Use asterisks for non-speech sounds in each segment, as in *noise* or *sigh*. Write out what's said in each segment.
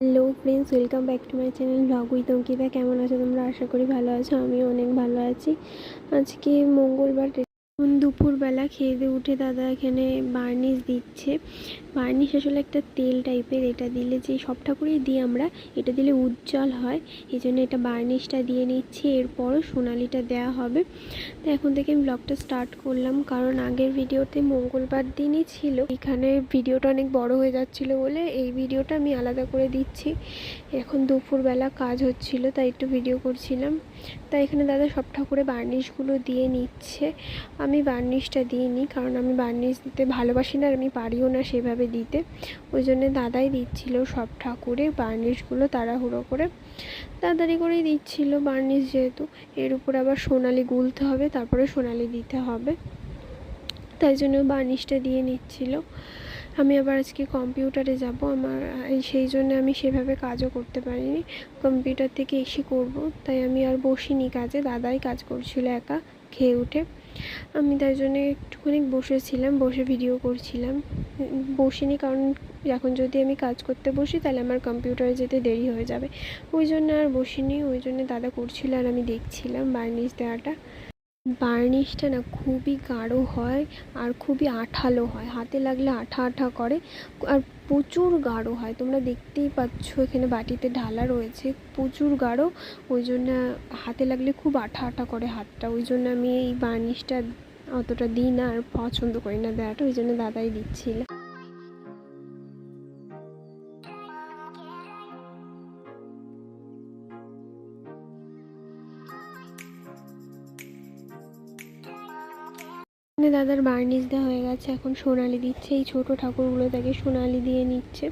Hello friends welcome back to my channel vlog with Ankita কেমন আছো তোমরা? আশা করি ভালো আছো আমি অনেক ভালো আছি। আজকে মঙ্গলবার দুপুরবেলা খেয়ে দিয়ে উঠে দাদা এখানে বার্নিশ দিচ্ছে। বার্নিশ আসলে একটা তেল টাইপের, এটা দিলে যে সব ঠাকুরেই দিই আমরা, এটা দিলে উজ্জ্বল হয়। এই জন্য এটা বার্নিশটা দিয়ে নিচ্ছি, এরপরও সোনালিটা দেওয়া হবে। তো এখন থেকে আমি ব্লগটা স্টার্ট করলাম, কারণ আগের ভিডিওতে মঙ্গলবার দিনই ছিল। এখানে ভিডিওটা অনেক বড় হয়ে যাচ্ছিল বলে এই ভিডিওটা আমি আলাদা করে দিচ্ছি। এখন দুপুরবেলা কাজ হচ্ছিল, তাই একটু ভিডিও করছিলাম। তাই এখানে দাদা সব ঠাকুরে বার্নিশগুলো দিয়ে নিচ্ছে। আমি বার্নিশটা দিইনি, কারণ আমি বার্নিশ দিতে ভালোবাসি না আর আমি পারিও না সেভাবে দিতে। ওই জন্য দাদাই দিচ্ছিল সব ঠাকুরে বার্নিশগুলো তাড়াহুড়ো করে। তাড়াতাড়ি করেই দিচ্ছিল বার্নিশ যেহেতু। এর উপর আবার সোনালি গুলতে হবে, তারপরে সোনালি দিতে হবে। তাই জন্য বার্নিশটা দিয়ে নিচ্ছিল। আমি আবার আজকে কম্পিউটারে যাব, আমার সেই জন্য আমি সেভাবে কাজও করতে পারিনি। কম্পিউটার থেকে এসে করব, তাই আমি আর বসিনি কাজে, দাদাই কাজ করছিল একা, খেয়ে উঠে। আমি তাই জন্য একটুখানি বসেছিলাম, বসে ভিডিও করছিলাম। বসিনি কারণ এখন যদি আমি কাজ করতে বসি তাহলে আমার কম্পিউটারে যেতে দেরি হয়ে যাবে। ওই জন্য আর বসিনি, ওই জন্য দাদা করছিল আর আমি দেখছিলাম বার্নিশ দেওয়াটা। বার্নিশটা না খুবই গাঢ় হয় আর খুবই আঠালো হয়, হাতে লাগলে আঠা আঠা করে। আর প্রচুর গাঢ় হয়। তোমরা দেখতেই পাচ্ছ এখানে বাটিতে ঢালা রয়েছে। প্রচুর গাঢ়। ওই জন্য হাতে লাগলে খুব আঠা আঠা করে হাতটা। ওই জন্য আমি এই বার্নিশটা অতটা দিই না আর পছন্দ করি না দেওয়াটা ওই জন্য দাদাই দিচ্ছিল। এখানে দাদার বার্নিশ দেওয়া হয়ে গেছে, এখন সোনালি দিচ্ছে। এই ছোট ঠাকুরগুলো তাকে সোনালি দিয়ে নিচ্ছে।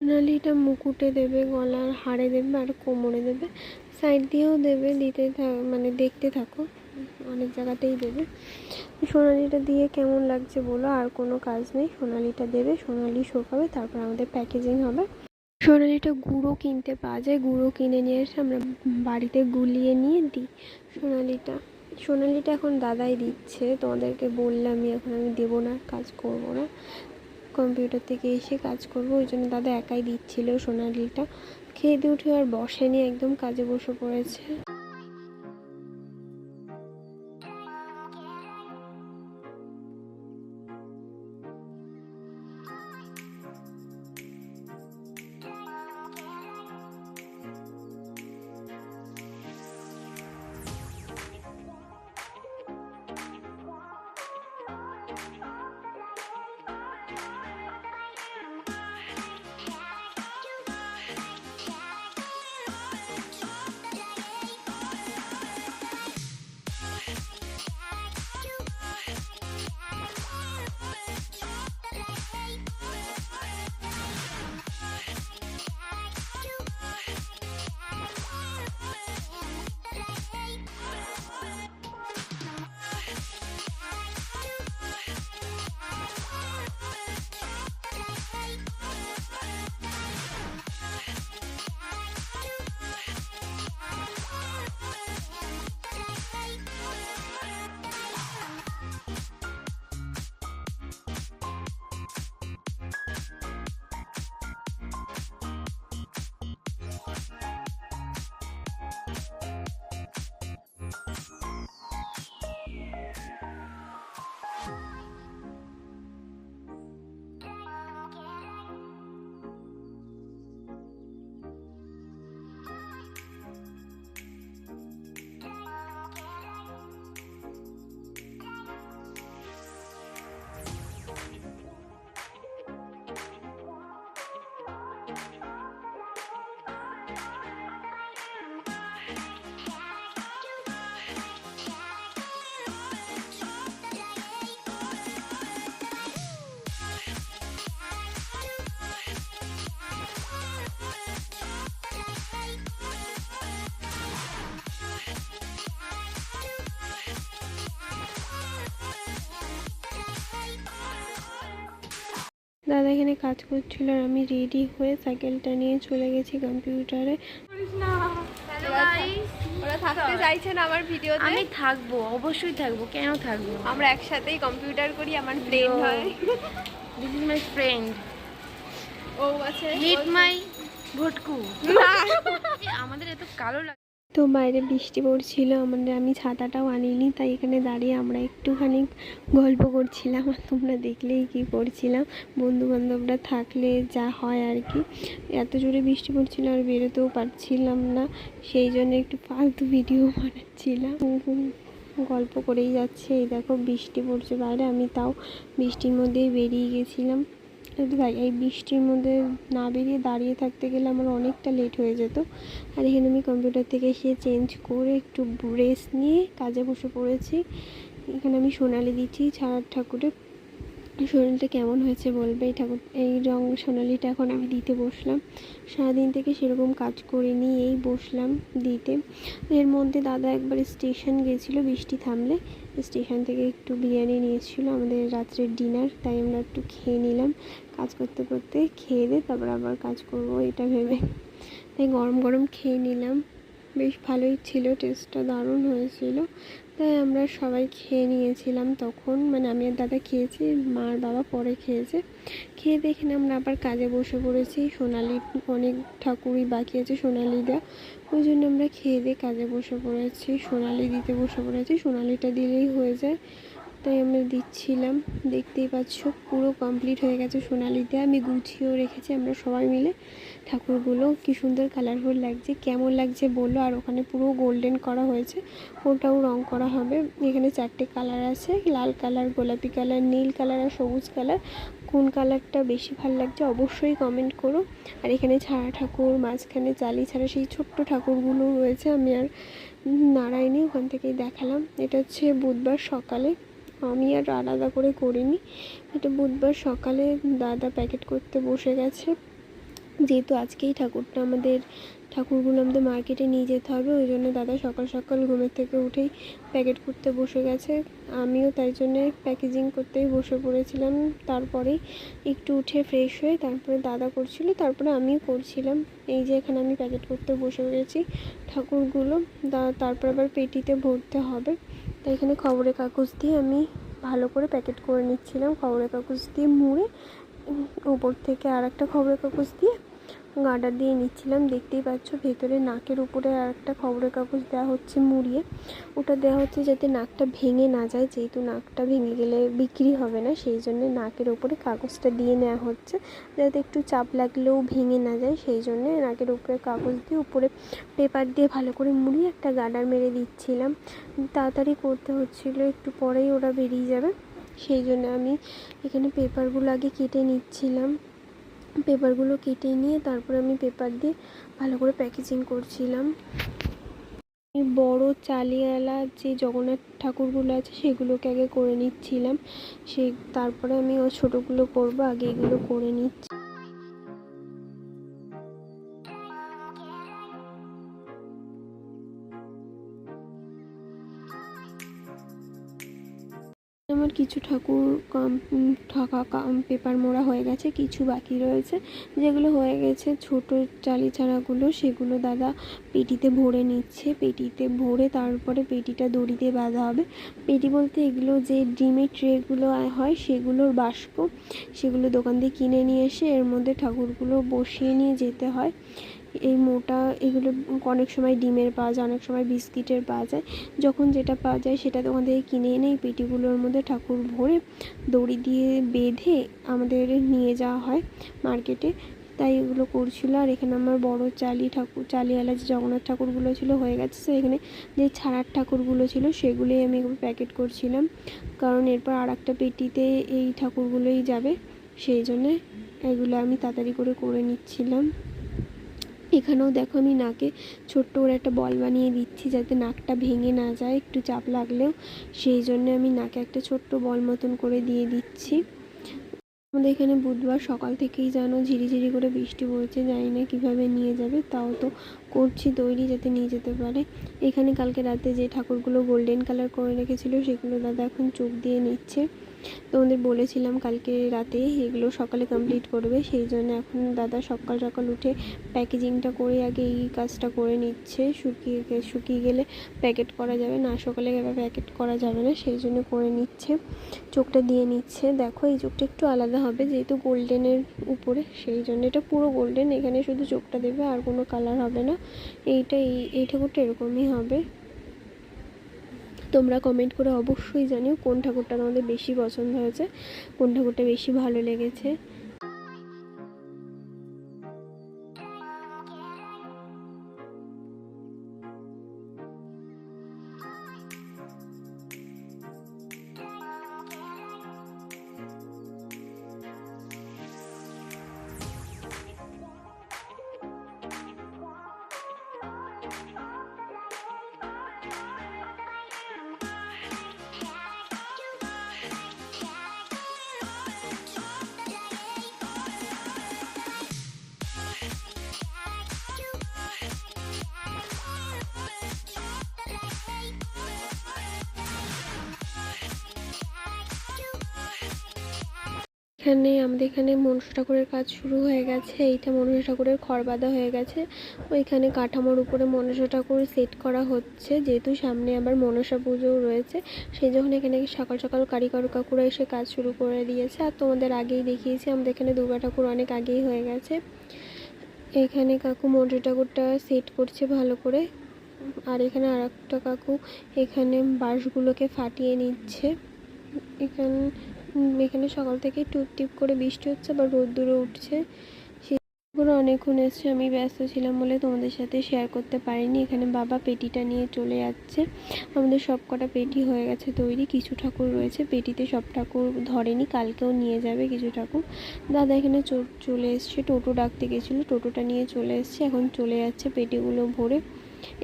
সোনালিটা মুকুটে দেবে, গলার হাড়ে দেবে আর কোমরে দেবে। সাইড দিয়েও দেবে, দিতে মানে দেখতে থাকো, অনেক জায়গাতেই দেবে। সোনালিটা দিয়ে কেমন লাগছে বলো, আর কোনো কাজ নেই। সোনালিটা দেবে, সোনালি শোকাবে, তারপর আমাদের প্যাকেজিং হবে। সোনালিটা গুঁড়ো কিনতে পাওয়া যায়, গুঁড়ো কিনে নিয়ে এসে আমরা বাড়িতে গুলিয়ে নিয়ে দিই সোনালিটা। সোনালিটা এখন দাদাই দিচ্ছে, তোমাদেরকে বললামই এখন আমি দেবো না, কাজ করব না। কম্পিউটার থেকে এসে কাজ করব, ওই জন্য দাদা একাই দিচ্ছিল সোনালিটা। খেয়ে দিয়ে উঠে আর বসেনি, একদম কাজে বসে পড়েছে। দাদা এখানে কাজ করছিল আর আমি রেডি হয়ে সাইকেলটা নিয়ে চলে গেছি কম্পিউটারে ওরা থাকতে চাইছে না আমার ভিডিওতে? আমি থাকব অবশ্যই থাকব কেন থাকব? আমরা একসাথেই কম্পিউটার করি আমার ফ্রেন্ড হয়। দিস ইজ মাই ফ্রেন্ড ও আছে। মাই ভটকু *laughs* আমাদের এত কালো লাগে। তো বাইরে বৃষ্টি পড়ছিল আমাদের আমি ছাতাটাও আনিনি, তাই এখানে দাঁড়িয়ে আমরা একটুখানি গল্প করছিলাম। আর তোমরা দেখলেই কি করছিলাম বন্ধু বান্ধবরা থাকলে যা হয় আর কি। এত জোরে বৃষ্টি পড়ছিল আর বেরোতেও পারছিলাম না, সেই জন্য একটু ফালতু ভিডিও বানাচ্ছিলাম। গল্প করেই যাচ্ছে। এই দেখো বৃষ্টি পড়ছে বাইরে, আমি তাও বৃষ্টির মধ্যেই বেরিয়ে গেছিলাম। কিন্তু ভাই, এই বৃষ্টির মধ্যে না বেরিয়ে দাঁড়িয়ে থাকতে গেলে আমার অনেকটা লেট হয়ে যেত। আর এখানে আমি কম্পিউটার থেকে এসে চেঞ্জ করে একটু রেস্ট নিয়ে কাজে বসে পড়েছি। এখানে আমি সোনালি দিচ্ছি, ছাড়ার ঠাকুরের সোনালিটা কেমন হয়েছে বলবে? এই ঠাকুর, এই রং সোনালিটা এখন আমি দিতে বসলাম। সারাদিন থেকে সেরকম কাজ করিনি এই বসলাম দিতে। এর মধ্যে দাদা একবার স্টেশন গেছিল, বৃষ্টি থামলে। স্টেশন থেকে একটু বিরিয়ানি নিয়েছিল, আমাদের রাত্রের ডিনার, তাই আমরা একটু খেয়ে নিলাম। কাজ করতে করতে খেয়ে দিয়ে তারপর আবার কাজ করব, এটা ভেবে। তাই গরম গরম খেয়ে নিলাম। বেশ ভালোই ছিল টেস্টটা দারুণ হয়েছিল। তাই আমরা সবাই খেয়ে নিয়েছিলাম তখন। মানে আমি আর দাদা খেয়েছি মার বাবা পরে খেয়েছে। খেয়ে দেখে আমরা আবার কাজে বসে পড়েছি। সোনালি অনেক ঠাকুরই বাকি আছে সোনালি দেওয়া ওই জন্য আমরা খেয়ে দিয়ে কাজে বসে পড়েছি। সোনালি দিতে বসে পড়েছি, সোনালিটা দিলেই হয়ে যায়। তাই আমরা দিচ্ছিলাম। দেখতেই পাচ্ছ, পুরো কমপ্লিট হয়ে গেছে সোনালিতে। আমি গুছিয়েও রেখেছি, আমরা সবাই মিলে। ঠাকুরগুলো কি সুন্দর কালারফুল লাগছে, কেমন লাগছে বলল আর ওখানে পুরো গোল্ডেন করা হয়েছে, ওটাও রং করা হবে। এখানে চারটে কালার আছে, লাল কালার গোলাপি কালার নীল কালার আর সবুজ কালার কোন কালারটা বেশি ভালো লাগছে অবশ্যই কমেন্ট করো। আর এখানে ছাড়া ঠাকুর, মাঝখানে চালি ছাড়া সেই ছোট্ট ঠাকুরগুলো রয়েছে, আমি আর নারায়ণী ওখান থেকেই দেখালাম। এটা হচ্ছে বুধবার সকালে। আমি আর আলাদা করে করিনি। এটা বুধবার সকালে দাদা প্যাকেট করতে বসে গেছে। যেহেতু আজকেই ঠাকুরটা আমাদের, ঠাকুরগুলো আমাদের মার্কেটে নিয়ে যেতে হবে, ওই জন্য দাদা সকাল সকাল ঘুমের থেকে উঠেই প্যাকেট করতে বসে গেছে। আমিও তাই জন্যে প্যাকেজিং করতেই বসে পড়েছিলাম। তারপরেই একটু উঠে ফ্রেশ হয়ে তারপরে দাদা করছিল, তারপরে আমিও করছিলাম। এই যে এখানে আমি প্যাকেট করতে বসে গেছি ঠাকুরগুলো তারপর আবার পেটিতে ভরতে হবে। তাই এখানে খবরের কাগজ দিয়ে আমি ভালো করে প্যাকেট করে নিচ্ছিলাম। খবরের কাগজ দিয়ে মুড়ে ওপর থেকে আর একটা খবরের কাগজ দিয়ে গার্ডার দিয়ে নিচ্ছিলাম। দেখতেই পাচ্ছ, ভেতরে নাকের উপরে আর একটা খবরের কাগজ দেওয়া হচ্ছে মুড়িয়ে। ওটা দেওয়া হচ্ছে যাতে নাকটা ভেঙে না যায়, যেহেতু নাকটা ভেঙে গেলে বিক্রি হবে না, সেই জন্যে নাকের উপরে কাগজটা দিয়ে নেওয়া হচ্ছে। যাতে একটু চাপ লাগলেও ভেঙে না যায়, সেই জন্যে নাকের উপরে কাগজ দিয়ে উপরে পেপার দিয়ে ভালো করে মুড়িয়ে একটা গার্ডার মেরে দিচ্ছিলাম। তাড়াতাড়ি করতে হচ্ছিল, একটু পরেই ওরা বেরিয়ে যাবে। সেই জন্য আমি এখানে পেপারগুলো আগে কেটে নিচ্ছিলাম। পেপারগুলো কেটে নিয়ে তারপরে আমি পেপার দিয়ে ভালো করে প্যাকেজিং করছিলাম। বড় চালিয়ালা যে জগন্নাথ ঠাকুরগুলো আছে সেগুলোকে আগে করে নিচ্ছিলাম। সেই তারপরে আমি ও ছোটোগুলো করব আগে এগুলো করে নিচ্ছি। আমার কিছু ঠাকুর কাম ঠাকা কাম, পেপার মোড়া হয়ে গেছে, কিছু বাকি রয়েছে। যেগুলো হয়ে গেছে, ছোট চালি ছাড়াগুলো সেগুলো দাদা পেটিতে ভরে নিচ্ছে। পেটিতে ভরে তারপরে পেটিটা দড়ি দিয়ে বাঁধা হবে। পেটি বলতে এগুলো যে ডিমের ট্রেগুলো হয়, সেগুলোর বাস্ক সেগুলো দোকান দিয়ে কিনে নিয়ে এসে এর মধ্যে ঠাকুরগুলো বসিয়ে নিয়ে যেতে হয়। এই মোটা এগুলো অনেক সময় ডিমের পাওয়া যায়, অনেক সময় বিস্কিটের পাওয়া যায়। যখন যেটা পাওয়া যায় সেটা দোকান থেকে কিনে এনে এই পেটিগুলোর মধ্যে ঠাকুর ভরে দড়ি দিয়ে বেঁধে আমাদের নিয়ে যাওয়া হয় মার্কেটে। তাই এগুলো করছিল। আর এখানে আমার বড় চালি ঠাকুর চালিয়ালা যে জগন্নাথ ঠাকুরগুলো ছিল হয়ে গেছে। তো এখানে যে ছাড়ার ঠাকুরগুলো ছিল সেগুলোই আমি এগুলো প্যাকেট করছিলাম। কারণ এরপর আর একটা পেটিতে এই ঠাকুরগুলোই যাবে। সেই জন্যে এগুলো আমি তাড়াতাড়ি করে করে নিচ্ছিলাম। এখানেও দেখো আমি নাকে ছোট্ট করে একটা বল বানিয়ে দিচ্ছি যাতে নাকটা ভেঙে না যায়, একটু চাপ লাগলেও। সেই জন্য আমি নাকে একটা ছোট্ট বল মতন করে দিয়ে দিচ্ছি। আমাদের এখানে বুধবার সকাল থেকেই যেন ঝিরিঝিরি করে বৃষ্টি পড়ছে, জানি না কীভাবে নিয়ে যাবে, তাও তো করছি তৈরি যাতে নিয়ে যেতে পারে। এখানে কালকে রাতে যে ঠাকুরগুলো গোল্ডেন কালার করে রেখেছিল, সেগুলো দাদা এখন চোখ দিয়ে নিচ্ছে। তোমাদের বলেছিলাম কালকে রাতে এগুলো সকালে কমপ্লিট করবে, সেই জন্য এখন দাদা সকাল সকাল উঠে প্যাকেজিংটা করে আগে এই কাজটা করে নিচ্ছে। শুকিয়ে শুকিয়ে গেলে প্যাকেট করা যাবে, না সকালে প্যাকেট করা যাবে না, সেই জন্য করে নিচ্ছে। চোখটা দিয়ে নিচ্ছে। দেখো এই চোখটা একটু আলাদা হবে, যেহেতু গোল্ডেনের উপরে, সেই জন্য এটা পুরো গোল্ডেন, এখানে শুধু চোখটা দেবে আর কোনো কালার হবে না। এইটা এই এই ঠাকুরটা এরকমই হবে। তোমরা কমেন্ট করে অবশ্যই জানিও কোন ঠাকুরটা তোমাদের বেশি পছন্দ হয়েছে, কোন ঠাকুরটা বেশি ভালো লেগেছে। এখানে, আমাদের এখানে মনসা ঠাকুরের কাজ শুরু হয়ে গেছে। এইটা মনসা ঠাকুরের খড় বাঁধা হয়ে গেছে। ওইখানে কাঠামোর উপরে মনসা ঠাকুর সেট করা হচ্ছে। যেহেতু সামনে আবার মনসা পুজোও রয়েছে, সেই যখন এখানে সকাল সকাল কারিগর কাকুরা এসে কাজ শুরু করে দিয়েছে। আর তোমাদের আগেই দেখিয়েছি, আমাদের এখানে দুর্গা ঠাকুর অনেক আগেই হয়ে গেছে। এখানে কাকু মনসা ঠাকুরটা সেট করছে ভালো করে। আর এখানে আর একটা কাকু এখানে বাঁশগুলোকে ফাটিয়ে নিচ্ছে। এখানে এখানে সকাল থেকে টুপ টিপ করে বৃষ্টি হচ্ছে, আবার রোদ্দুরও উঠছে। সেগুলো অনেকক্ষণ এসছে আমি ব্যস্ত ছিলাম বলে তোমাদের সাথে শেয়ার করতে পারিনি। এখানে বাবা পেটিটা নিয়ে চলে যাচ্ছে। আমাদের সব কটা পেটি হয়ে গেছে তৈরি, কিছু ঠাকুর রয়েছে। পেটিতে সব ঠাকুর ধরেনি, কালকেও নিয়ে যাবে কিছু ঠাকুর। দাদা এখানে চলে এসছে, টোটো ডাকতে গেছিল, টোটোটা নিয়ে চলে এসছে, এখন চলে যাচ্ছে পেটিগুলো ভরে।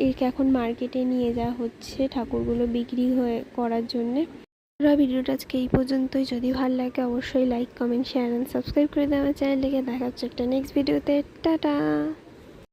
এই এখন মার্কেটে নিয়ে যাওয়া হচ্ছে ঠাকুরগুলো বিক্রি হয়ে, করার জন্যে। বন্ধুরা, ভিডিওটা আজকে এই পর্যন্তই। যদি ভালো লাগে অবশ্যই like comment share and subscribe করে দেওয়া চ্যানেলটিকে। দেখা হচ্ছে একটা নেক্সট ভিডিওতে টাটা!